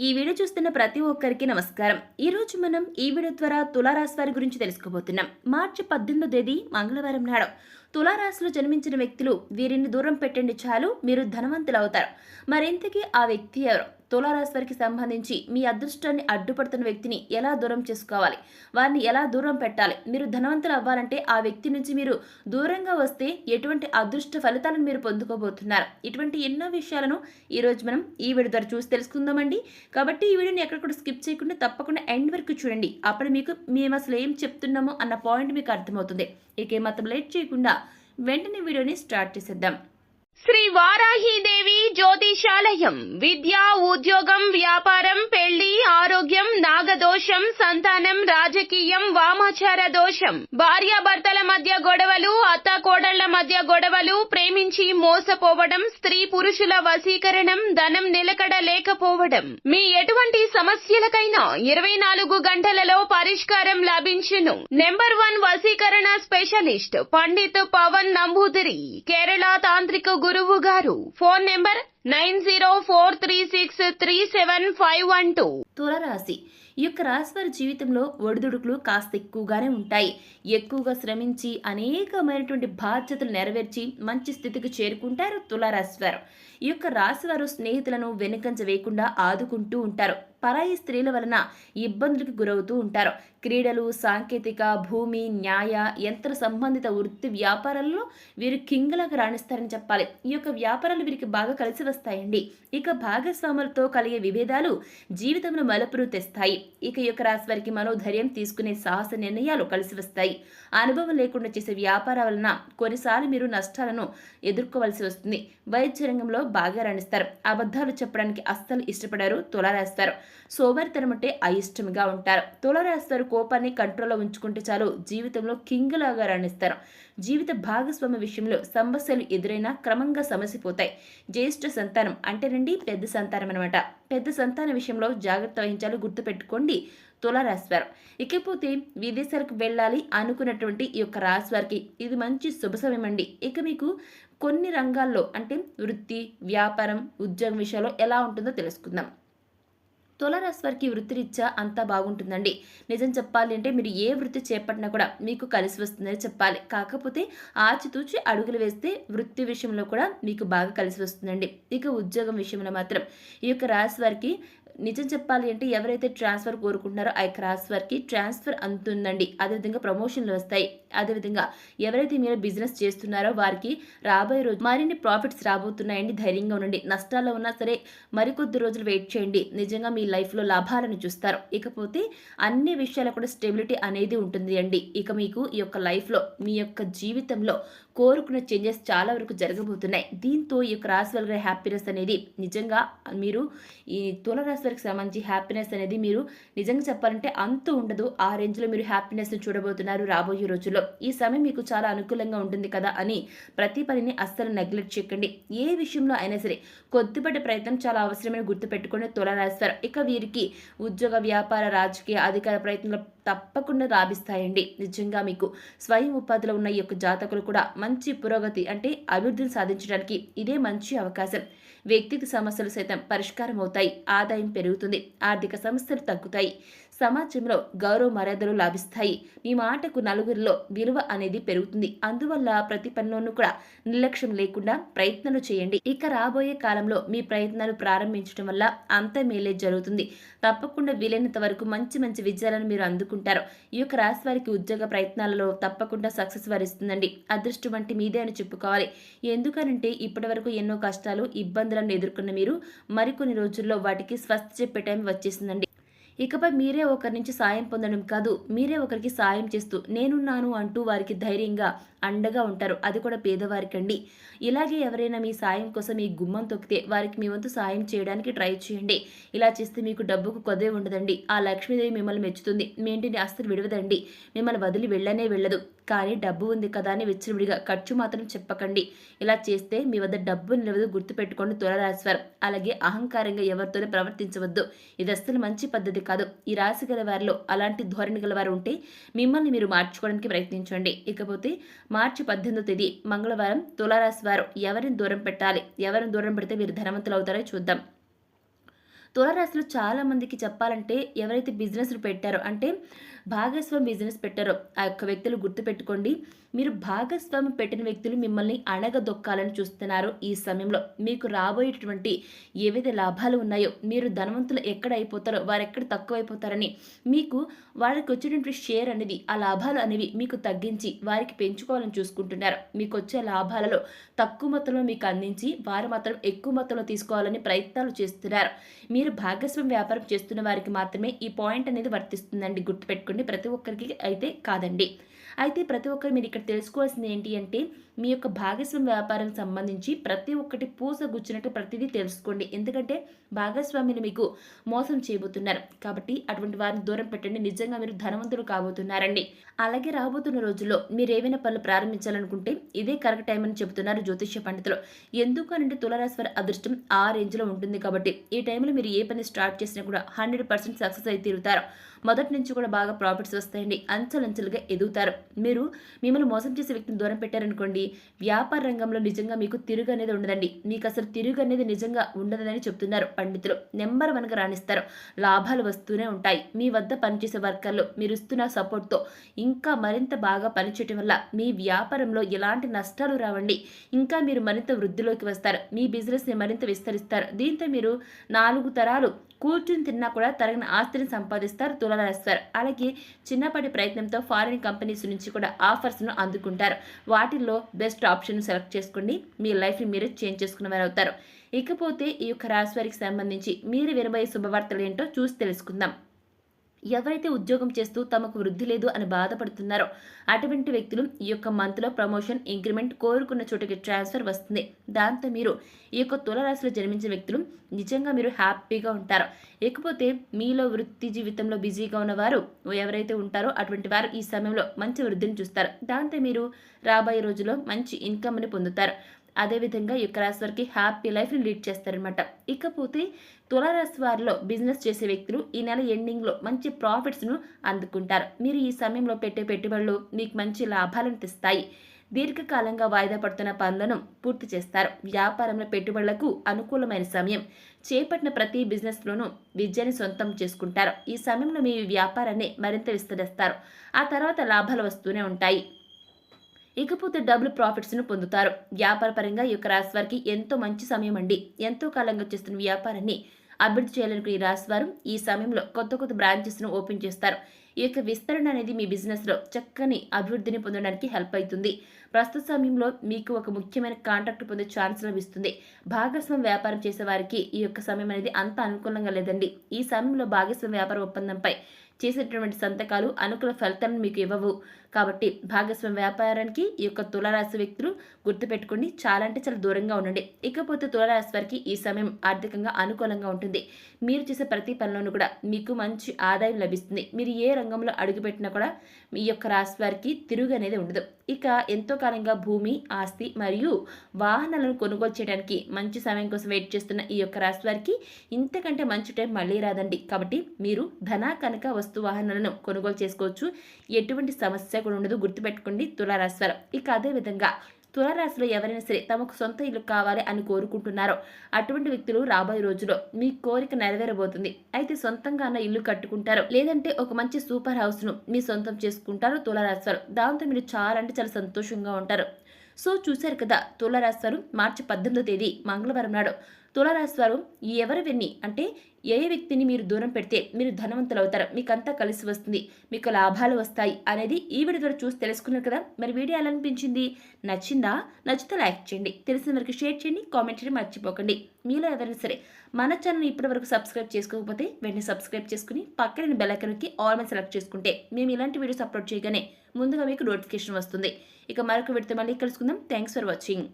ఈ వీడియో చూస్తున్న ప్రతి ఒక్కరికి నమస్కారం. ఈ రోజు మనం ఈ వీడియో ద్వారా తులారాశి వారి గురించి తెలుసుకోబోతున్నాం. మార్చి పద్దెనిమిదో తేదీ మంగళవారం నాడు. తులారాశిలో జన్మించిన వ్యక్తులు వీరిని దూరం పెట్టండి చాలు మీరు ధనవంతులు అవుతారు మరింతకీ ఆ వ్యక్తి ఎవరు? తులారాశి వారికి సంబంధించి మీ అదృష్టాన్ని అడ్డుపడుతున్న వ్యక్తిని ఎలా దూరం చేసుకోవాలి? వారిని ఎలా దూరం పెట్టాలి? మీరు ధనవంతులు అవ్వాలంటే ఆ వ్యక్తి నుంచి మీరు దూరంగా వస్తే ఎటువంటి అదృష్ట ఫలితాలను మీరు పొందుకోబోతున్నారు? ఇటువంటి ఎన్నో విషయాలను ఈరోజు మనం ఈ వీడియో ద్వారా చూసి తెలుసుకుందామండి. కాబట్టి ఈ వీడియోని ఎక్కడ కూడా స్కిప్ చేయకుండా తప్పకుండా ఎండ్ వరకు చూడండి. అప్పుడు మీకు మేము అసలు ఏం చెప్తున్నామో అన్న పాయింట్ మీకు అర్థమవుతుంది. ఇక ఏమాత్రం లేట్ చేయకుండా వెంటనే వీడియోని స్టార్ట్ చేసేద్దాం. శ్రీ వారాహీదేవి జ్యోతిషాలయం విద్య ఉద్యోగం వ్యాపారం పెళ్ళి ఆరోగ్యం నాగదోషం సంతానం రాజకీయం వామాచార దోషం భార్యాభర్తల మధ్య గొడవలు అత్త మధ్య గొడవలు ప్రేమించి మోసపోవడం స్త్రీ పురుషుల వశీకరణం ధనం నిలకడ లేకపోవడం మీ ఎటువంటి సమస్యలకైనా ఇరవై నాలుగు గంటలలో పరిష్కారం లభించును. నెంబర్ వన్ వశీకరణ స్పెషలిస్ట్ పండిత్ పవన్ నంబూదిరి కేరళ తాంత్రిక గురువు గారు. Phone number nine zero four three six three seven five one two. తులరాశి. ఈ యొక్క రాశివారి జీవితంలో ఒడిదుడుకులు కాస్త ఎక్కువగానే ఉంటాయి. ఎక్కువగా శ్రమించి అనేకమైనటువంటి బాధ్యతలు నెరవేర్చి మంచి స్థితికి చేరుకుంటారు తులారాశివారు. ఈ యొక్క రాశి వారు స్నేహితులను వెనుకంజ వేయకుండా ఆదుకుంటూ ఉంటారు. పరాయి స్త్రీల వలన ఇబ్బందులకు గురవుతూ ఉంటారు. క్రీడలు సాంకేతిక భూమి న్యాయ యంత్ర సంబంధిత వృత్తి వ్యాపారాల్లో వీరు కింగలాగా రాణిస్తారని చెప్పాలి. ఈ యొక్క వ్యాపారాలు వీరికి బాగా కలిసి వస్తాయండి. ఇక భాగస్వాములతో కలిగే విభేదాలు జీవితంలో మలుపులు తెస్తాయి. ఇక యొక్క రాశి వారికి మనోధైర్యం తీసుకునే సాహస నిర్ణయాలు కలిసి వస్తాయి. అనుభవం లేకుండా చేసే వ్యాపారాల వలన కొన్నిసార్లు మీరు నష్టాలను ఎదుర్కోవలసి వస్తుంది. వైద్య రంగంలో బాగా రాణిస్తారు. అబద్ధాలు చెప్పడానికి అస్సలు ఇష్టపడారు తులారాస్తారు. సోమరితనం అంటే అయిష్టంగా ఉంటారు. తులారాస్తారు కోపాన్ని కంట్రోల్లో ఉంచుకుంటే చాలు జీవితంలో కింగ్ లాగా రాణిస్తారు. జీవిత భాగస్వామి విషయంలో సమస్యలు ఎదురైనా క్రమంగా సమసిపోతాయి. జ్యేష్ఠ సంతానం అంటేనండి పెద్ద సంతానం అనమాట పెద్ద సంతాన విషయంలో జాగ్రత్త వహించాలి గుర్తుపెట్టుకోండి. తులారాశివారు. ఇకపోతే విదేశాలకు వెళ్ళాలి అనుకున్నటువంటి ఈ యొక్క రాశి వారికి ఇది మంచి శుభ సమయమండి అండి. ఇక మీకు కొన్ని రంగాల్లో అంటే వృత్తి వ్యాపారం ఉద్యోగం విషయాల్లో ఎలా ఉంటుందో తెలుసుకుందాం. తులారాశి వారికి వృత్తిరీత్యా అంతా బాగుంటుందండి. నిజం చెప్పాలి అంటే మీరు ఏ వృత్తి చేపట్టినా కూడా మీకు కలిసి వస్తుందని చెప్పాలి. కాకపోతే ఆచితూచి అడుగులు వేస్తే వృత్తి విషయంలో కూడా మీకు బాగా కలిసి వస్తుందండి. ఇక ఉద్యోగం విషయంలో మాత్రం ఈ యొక్క రాశి వారికి నిజం చెప్పాలి అంటే ఎవరైతే ట్రాన్స్ఫర్ కోరుకుంటున్నారో ఆ యొక్క రాశి ట్రాన్స్ఫర్ అందుతుందండి. అదేవిధంగా ప్రమోషన్లు వస్తాయి. అదేవిధంగా ఎవరైతే మీరు బిజినెస్ చేస్తున్నారో వారికి రాబోయే రోజు మరిన్ని ప్రాఫిట్స్ రాబోతున్నాయండి. ధైర్యంగా ఉండండి. నష్టాల్లో ఉన్నా సరే మరికొద్ది రోజులు వెయిట్ చేయండి. నిజంగా మీ లైఫ్లో లాభాలను చూస్తారు. ఇకపోతే అన్ని విషయాలు కూడా స్టెబిలిటీ అనేది ఉంటుంది అండి. ఇక మీకు ఈ యొక్క లైఫ్లో మీ యొక్క జీవితంలో కోరుకున్న చేంజెస్ చాలా వరకు జరగబోతున్నాయి. దీంతో ఈ యొక్క రాశి హ్యాపీనెస్ అనేది నిజంగా మీరు ఈ తులరాశి రాశి సంబంధించి హ్యాపీనెస్ అనేది మీరు నిజంగా చెప్పాలంటే అంతు ఉండదు. ఆ రేంజ్లో మీరు హ్యాపీనెస్ని చూడబోతున్నారు రాబోయే రోజుల్లో. ఈ సమయం మీకు చాలా అనుకూలంగా ఉంటుంది కదా అని ప్రతి పనిని అస్సలు నెగ్లెక్ట్ చేయకండి. ఏ విషయంలో అయినా సరే కొద్దిపాటి ప్రయత్నం చాలా అవసరమైన గుర్తుపెట్టుకుని తులరాస్తారు. ఇక వీరికి ఉద్యోగ వ్యాపార రాజకీయ అధికార ప్రయత్నాలు తప్పకుండా లాభిస్తాయండి నిజంగా మీకు స్వయం ఉపాధిలో ఉన్న ఈ యొక్క జాతకులు కూడా మంచి పురోగతి అంటే అభివృద్ధిని సాధించడానికి ఇదే మంచి అవకాశం. వ్యక్తిగత సమస్యలు సైతం పరిష్కారం అవుతాయి ఆదాయం పెరుగుతుంది. ఆర్థిక సమస్యలు తగ్గుతాయి. సమాజంలో గౌరవ మర్యాదలు లాభిస్తాయి. మీ మాటకు నలుగురిలో విలువ అనేది పెరుగుతుంది. అందువల్ల ప్రతి పనిలోనూ కూడా నిర్లక్ష్యం లేకుండా ప్రయత్నాలు చేయండి. ఇక రాబోయే కాలంలో మీ ప్రయత్నాలు ప్రారంభించడం వల్ల అంత మేలే జరుగుతుంది. తప్పకుండా వీలైనంత వరకు మంచి మంచి విజయాలను మీరు అందుకుంటారు. ఈ యొక్క రాశి వారికి ఉద్యోగ ప్రయత్నాలలో తప్పకుండా సక్సెస్ వరిస్తుందండి. అదృష్టం వంటి మీదే అని చెప్పుకోవాలి. ఎందుకనంటే ఇప్పటి వరకు ఎన్నో కష్టాలు ఇబ్బందులను ఎదుర్కొన్న మీరు మరికొన్ని రోజుల్లో వాటికి స్వస్థ చెప్పే టైం వచ్చేసిందండి. ఇకపై మీరే ఒకరి నుంచి సాయం పొందడం కాదు మీరే ఒకరికి సాయం చేస్తూ నేనున్నాను అంటూ వారికి ధైర్యంగా అండగా ఉంటారు. అది కూడా పేదవారికి అండి ఇలాగే ఎవరైనా మీ సాయం కోసం మీ గుమ్మం తొక్కితే వారికి మీ వంతు సాయం చేయడానికి ట్రై చేయండి. ఇలా చేస్తే మీకు డబ్బుకు కొదే ఉండదండి. ఆ లక్ష్మీదేవి మిమ్మల్ని మెచ్చుతుంది. మీ ఇంటిని అస్సలు విడవదండి. మిమ్మల్ని వదిలి వెళ్ళనే వెళ్ళదు. కానీ డబ్బు ఉంది కదా అని విచ్చలవిడిగా ఖర్చు మాత్రం చెప్పకండి. ఇలా చేస్తే మీ వద్ద డబ్బు నిలవదు గుర్తుపెట్టుకోండి తులరాశివారు. అలాగే అహంకారంగా ఎవరితోనే ప్రవర్తించవద్దు. ఇది అస్సలు మంచి పద్ధతి కాదు. ఈ రాశి గల వారిలో అలాంటి ధోరణి గల వారు ఉంటే మిమ్మల్ని మీరు మార్చుకోవడానికి ప్రయత్నించండి. ఇకపోతే మార్చి పద్దెనిమిదో తేదీ మంగళవారం తులారాశి వారు ఎవరిని దూరం పెట్టాలి? ఎవరిని దూరం పెడితే మీరు ధనవంతులు అవుతారో చూద్దాం. తులారాశిలో చాలా మందికి చెప్పాలంటే ఎవరైతే బిజినెస్లు పెట్టారో అంటే భాగస్వామి బిజినెస్ పెట్టారో ఆ యొక్క వ్యక్తులు గుర్తుపెట్టుకోండి. మీరు భాగస్వామి పెట్టిన వ్యక్తులు మిమ్మల్ని అణగదొక్కాలని చూస్తున్నారు ఈ సమయంలో. మీకు రాబోయేటటువంటి ఏవైతే లాభాలు ఉన్నాయో మీరు ధనవంతులు ఎక్కడ అయిపోతారో వారు ఎక్కడ తక్కువ అయిపోతారని మీకు వారికి వచ్చేటువంటి షేర్ అనేది ఆ లాభాలు అనేవి మీకు తగ్గించి వారికి పెంచుకోవాలని చూసుకుంటున్నారు. మీకు వచ్చే లాభాలలో తక్కువ మొత్తంలో మీకు అందించి వారు మాత్రం ఎక్కువ మొత్తంలో తీసుకోవాలని ప్రయత్నాలు చేస్తున్నారు. మీరు భాగస్వామి వ్యాపారం చేస్తున్న వారికి మాత్రమే ఈ పాయింట్ అనేది వర్తిస్తుందండి. గుర్తుపెట్టుకోండి. ప్రతి ఒక్కరికి అయితే కాదండి. అయితే ప్రతి ఒక్కరు మీరు ఇక్కడ తెలుసుకోవాల్సింది ఏంటి అంటే మీ యొక్క భాగస్వామి వ్యాపారం సంబంధించి ప్రతి ఒక్కటి పూస గుచ్చినట్టు ప్రతిదీ తెలుసుకోండి. ఎందుకంటే భాగస్వామిని మీకు మోసం చేయబోతున్నారు. కాబట్టి అటువంటి వారిని దూరం పెట్టండి. నిజంగా మీరు ధనవంతులు కాబోతున్నారండి. అలాగే రాబోతున్న రోజుల్లో మీరు ఏవైనా పనులు ప్రారంభించాలనుకుంటే ఇదే కరెక్ట్ టైం అని చెబుతున్నారు జ్యోతిష్య పండితులు. ఎందుకనంటే తులరాశి వారి అదృష్టం ఆ రేంజ్లో ఉంటుంది కాబట్టి ఈ టైంలో మీరు ఏ పని స్టార్ట్ చేసినా కూడా హండ్రెడ్ పర్సెంట్ సక్సెస్ అయితే తీరుతారు. మొదటి నుంచి కూడా బాగా ప్రాఫిట్స్ వస్తాయండి అంచెలంచెలుగా ఎదుగుతారు. మీరు మిమ్మల్ని మోసం చేసే వ్యక్తిని దూరం పెట్టారనుకోండి వ్యాపార రంగంలో నిజంగా మీకు తిరుగు అనేది ఉండదండి. మీకు అసలు తిరుగు అనేది నిజంగా ఉండదని చెప్తున్నారు పండితులు. నెంబర్ వన్గా రాణిస్తారు. లాభాలు వస్తూనే ఉంటాయి. మీ వద్ద పనిచేసే వర్కర్లు మీరు ఇస్తున్న సపోర్ట్తో ఇంకా మరింత బాగా పనిచేయటం వల్ల మీ వ్యాపారంలో ఎలాంటి నష్టాలు రావండి. ఇంకా మీరు మరింత వృద్ధిలోకి వస్తారు. మీ బిజినెస్ని మరింత విస్తరిస్తారు. దీంతో మీరు నాలుగు తరాలు కూర్చుని తిన్నా కూడా తరగిన ఆస్తిని సంపాదిస్తారు. రాస్తారు అలాగే చిన్నపాటి ప్రయత్నంతో ఫారిన్ కంపెనీస్ నుంచి కూడా ఆఫర్స్ను అందుకుంటారు. వాటిల్లో బెస్ట్ ఆప్షన్ సెలెక్ట్ చేసుకోండి మీ లైఫ్ని మీరే చేంజ్ చేసుకున్న వారు అవుతారు ఇకపోతే ఈ యొక్క రాశి వారికి సంబంధించి మీరు వినబోయే శుభవార్తలు ఏంటో చూసి తెలుసుకుందాం. ఎవరైతే ఉద్యోగం చేస్తూ తమకు వృద్ధి లేదు అని బాధపడుతున్నారో అటువంటి వ్యక్తులు ఈ యొక్క మంత్లో ప్రమోషన్ ఇంక్రిమెంట్ కోరుకున్న చోటుకి ట్రాన్స్ఫర్ వస్తుంది. దాంతో మీరు ఈ యొక్క తులరాశిలో జన్మించిన వ్యక్తులు నిజంగా మీరు హ్యాపీగా ఉంటారు. ఇకపోతే మీలో వృత్తి జీవితంలో బిజీగా ఉన్నవారు ఎవరైతే ఉంటారో అటువంటి వారు ఈ సమయంలో మంచి వృద్ధిని చూస్తారు. దాంతో మీరు రాబోయే రోజుల్లో మంచి ఇన్కమ్ని పొందుతారు. అదేవిధంగా ఈ హ్యాపీ లైఫ్ని లీడ్ చేస్తారనమాట ఇకపోతే తులారాశి వారిలో బిజినెస్ చేసే వ్యక్తులు ఈ నెల ఎండింగ్లో మంచి ప్రాఫిట్స్ను అందుకుంటారు. మీరు ఈ సమయంలో పెట్టే పెట్టుబడులు మీకు మంచి లాభాలను తెస్తాయి. దీర్ఘకాలంగా వాయిదా పడుతున్న పనులను పూర్తి చేస్తారు. వ్యాపారంలో పెట్టుబడులకు అనుకూలమైన సమయం. చేపట్టిన ప్రతి బిజినెస్లోనూ విద్యని సొంతం చేసుకుంటారు. ఈ సమయంలో మీ వ్యాపారాన్ని మరింత విస్తరిస్తారు. ఆ తర్వాత లాభాలు వస్తూనే ఉంటాయి. ఇకపోతే డబుల్ ప్రాఫిట్స్ను పొందుతారు. వ్యాపారపరంగా ఈ యొక్క రాశి వారికి ఎంతో మంచి సమయం అండి. ఎంతో కాలంగా చేస్తున్న వ్యాపారాన్ని అభివృద్ధి చేయాలనుకునే ఈ రాశి వారు ఈ సమయంలో కొత్త కొత్త బ్రాంచెస్ను ఓపెన్ చేస్తారు. ఈ యొక్క విస్తరణ అనేది మీ బిజినెస్లో చక్కని అభివృద్ధిని పొందడానికి హెల్ప్ అవుతుంది. ప్రస్తుత సమయంలో మీకు ఒక ముఖ్యమైన కాంట్రాక్ట్ పొందే ఛాన్స్ లభిస్తుంది. భాగస్వామ్య వ్యాపారం చేసే వారికి ఈ యొక్క సమయం అనేది అంత అనుకూలంగా లేదండి. ఈ సమయంలో భాగస్వామ్య వ్యాపార ఒప్పందంపై చేసేటటువంటి సంతకాలు అనుకూల ఫలితాలను మీకు ఇవ్వవు. కాబట్టి భాగస్వామి వ్యాపారానికి ఈ యొక్క తులారాశి వ్యక్తులు గుర్తుపెట్టుకోండి. చాలా అంటే చాలా దూరంగా ఉండండి. ఇకపోతే తులారాశి వారికి ఈ సమయం ఆర్థికంగా అనుకూలంగా ఉంటుంది. మీరు చేసే ప్రతి పనిలోనూ కూడా మీకు మంచి ఆదాయం లభిస్తుంది. మీరు ఏ రంగంలో అడుగుపెట్టినా కూడా మీ యొక్క రాశి వారికి తిరుగు అనేది ఉండదు. ఇక ఎంతో కాలంగా భూమి ఆస్తి మరియు వాహనాలను కొనుగోలు చేయడానికి మంచి సమయం కోసం వెయిట్ చేస్తున్న ఈ యొక్క రాశి వారికి ఇంతకంటే మంచి టైం మళ్ళీ రాదండి. కాబట్టి మీరు ధన కనుక వస్తు వాహనాలను కొనుగోలు చేసుకోవచ్చు. ఎటువంటి సమస్య కూడా ఉండదు. గుర్తుపెట్టుకోండి తులారాశి ఇక అదేవిధంగా తులారాశిలో ఎవరైనా సరే తమకు సొంత ఇల్లు కావాలి అని కోరుకుంటున్నారో అటువంటి వ్యక్తులు రాబోయే రోజులో మీ కోరిక నెరవేరబోతుంది. అయితే సొంతంగా అన్న ఇల్లు కట్టుకుంటారు లేదంటే ఒక మంచి సూపర్ హౌస్ను మీ సొంతం చేసుకుంటారు తులారాశివారు. దాంతో మీరు చాలా అంటే చాలా సంతోషంగా ఉంటారు. సో చూశారు కదా తులారాశి మార్చి పద్దెనిమిదో తేదీ మంగళవారం నాడు తులారాశి వారు ఎవరు విన్ని అంటే ఏ వ్యక్తిని మీరు దూరం పెడితే మీరు ధనవంతులు అవుతారు మీకంతా కలిసి వస్తుంది. మీకు లాభాలు వస్తాయి అనేది ఈ వీడియో ద్వారా చూసి తెలుసుకున్నారు కదా. మరి వీడియో ఎలా అనిపించింది? నచ్చిందా? నచ్చితే లైక్ చేయండి. తెలిసిన వరకు షేర్ చేయండి. కామెంట్ చేయడం మర్చిపోకండి. మీలో ఎవరైనా సరే మన ఛానల్ ఇప్పటి వరకు సబ్స్క్రైబ్ చేసుకోకపోతే వెంటనే సబ్స్క్రైబ్ చేసుకుని పక్కన బెల్లైకన్కి ఆల్ మీద సెలెక్ట్ చేసుకుంటే మేము ఇలాంటి వీడియోస్ అప్లోడ్ చేయగానే ముందుగా మీకు నోటిఫికేషన్ వస్తుంది. ఇక మరొక విడితే మళ్ళీ కలుసుకుందాం. Thanks for watching.